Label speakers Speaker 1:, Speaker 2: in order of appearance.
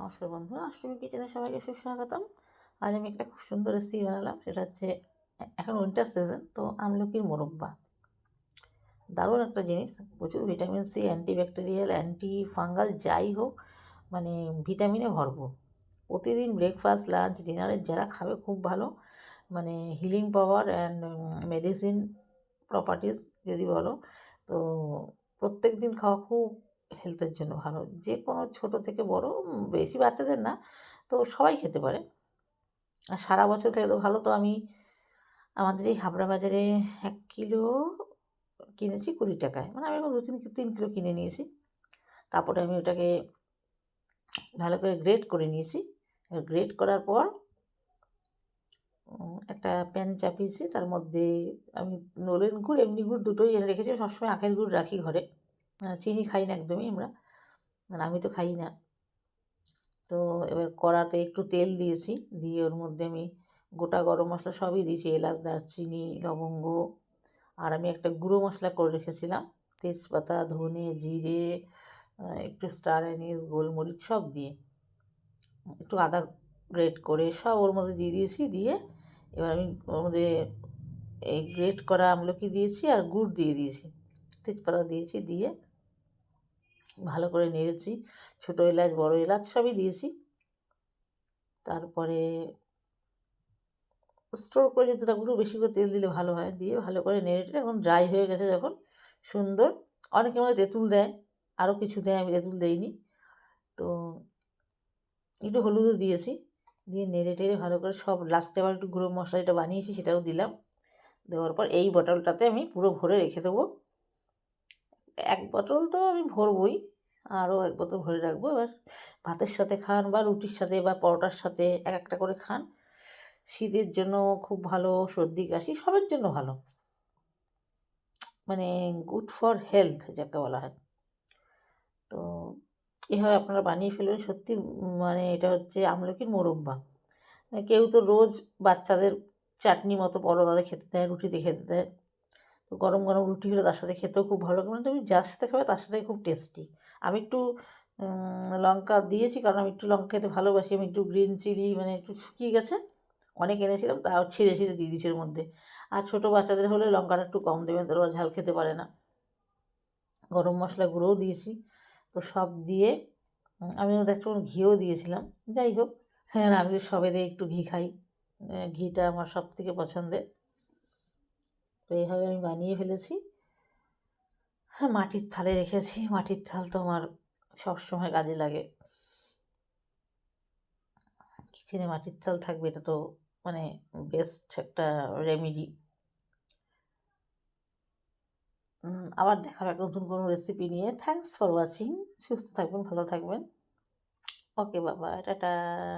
Speaker 1: নমস্কার বন্ধুরা, অষ্টমী কিচেনে সবাইকে সুস্বাগতম। আজ আমি একটা খুব সুন্দর রেসিপি বানালাম, সেটা হচ্ছে এখন উইন্টার সিজন তো আমলকির মোরব্বা। দারুণ একটা জিনিস, প্রচুর vitamin C antibacterial anti fungal যাই হোক মানে ভিটামিনে ভরপুর। প্রতিদিন ব্রেকফাস্ট লাঞ্চ ডিনারে যারা খাবে খুব ভালো মানে healing power and medicine properties যদি বলো, তো প্রত্যেক দিন খাওয়া খুব হেলথের জন্য ভালো। যে কোনো ছোট থেকে বড় বেশি বাচ্চাদের না, তো সবাই খেতে পারে। আর সারা বছর খেলে তো ভালো, তো আমি আমাদের এই হাবড়া বাজারে এক কিলো কিনেছি কুড়ি টাকায়। মানে আমি দু তিন তিন কিলো কিনে নিয়েছি। তারপরে আমি ওটাকে ভালো করে গ্রেট করে নিয়েছি। গ্রেট করার পর একটা প্যান চাপিয়েছি। তার মধ্যে আমি নলেন গুড়, এমনি গুড় দুটোই এনে রেখেছি। সবসময় আখের গুড় রাখি ঘরে। চিনি খাই না একদমই আমরা। মানে আমি তো খাই না। তো এবার কড়াতে একটু তেল দিয়েছি। দিয়ে ওর মধ্যে আমি গোটা গরম মশলা সবই দিয়েছি। এলাচ, দারচিনি, লবঙ্গ আর আমি একটা গুঁড়ো মশলা করে রেখেছিলাম। তেজপাতা, ধনে, জিরে একটু স্টার অ্যানিস, গোলমরিচ সব দিয়ে। একটু আদা গ্রেট করে সব ওর মধ্যে দিয়ে দিয়েছি। দিয়ে এবার আমি ওর মধ্যে এই গ্রেট করা আমলকি দিয়েছি আর গুড় দিয়ে দিয়েছি। তেজপাতা দিয়েছি। দিয়ে ভালো করে নেড়েছি। ছোটো এলাচ, বড় এলাচ সবই দিয়েছি। তারপরে স্টোর করে যেতে গুঁড়ো বেশি করে তেল দিলে ভালো হয়। দিয়ে ভালো করে নেড়ে টেড়ে এখন ড্রাই হয়ে গেছে যখন। সুন্দর। অনেকের মধ্যে তেঁতুল দেয়, আরও কিছু দেয়, আমি তেঁতুল দেইনি। তো একটু হলুদও দিয়েছি। দিয়ে নেড়ে টেড়ে ভালো করে সব লাস্টে আবার একটু গুঁড়ো মশলা যেটা বানিয়েছি সেটাও দিলাম। দেওয়ার পর এই বটলটাতে আমি পুরো ভরে রেখে দেবো। এক বোতল তো আমি ভরবই, আরও এক বোতল ভরে রাখব। এবার ভাতের সাথে খান বা রুটির সাথে বা পরোটার সাথে এক একটা করে খান। শীতের জন্য খুব ভালো, সর্দি, কাশি, সবের জন্য ভালো। মানে গুড ফর হেলথ যাকে বলা হয়। তো এভাবে আপনারা বানিয়ে ফেলবেন। সত্যি মানে এটা হচ্ছে আমলকির মোরব্বা। কেউ তো রোজ বাচ্চাদের চাটনি মতো পরোটাতে খেতে দেয়, রুটিতে খেতে দেয়। তো গরম গরম রুটি হলে তার সাথে খেতেও খুব ভালো লাগে। মানে তুমি যার সাথে খাবে তার সাথে খুব টেস্টি আমি একটু লঙ্কা দিয়েছি কারণ আমি একটু লঙ্কা খেতে ভালোবাসি। আমি একটু গ্রিন চিলি মানে একটু শুকিয়ে গেছে, অনেক এনেছিলাম, তাও ছিঁড়ে ছিঁড়ে দিয়ে দিয়েছি মধ্যে। আর ছোটো বাচ্চাদের হলে লঙ্কাটা একটু কম দেবেন তারা ঝাল খেতে পারে না। গরম মশলা গুঁড়োও দিয়েছি, তো সব দিয়ে আমি ওদের একটু ঘিও দিয়েছিলাম। যাই হোক হ্যাঁ আমি সবেদে একটু ঘি খাই। ঘিটা আমার সব থেকে পছন্দের। তো এইভাবে আমি বানিয়ে ফেলেছি। হ্যাঁ মাটির থালে রেখেছি। মাটির থাল তো আমার সবসময় কাজে লাগে। কিচেনে মাটির থাল থাকবে, এটা তো মানে বেস্ট একটা রেমেডি আবার দেখা হবে নতুন কোনো রেসিপি নিয়ে। থ্যাঙ্কস ফর ওয়াচিং সুস্থ থাকবেন, ভালো থাকবেন। ওকে বাবা টাটা।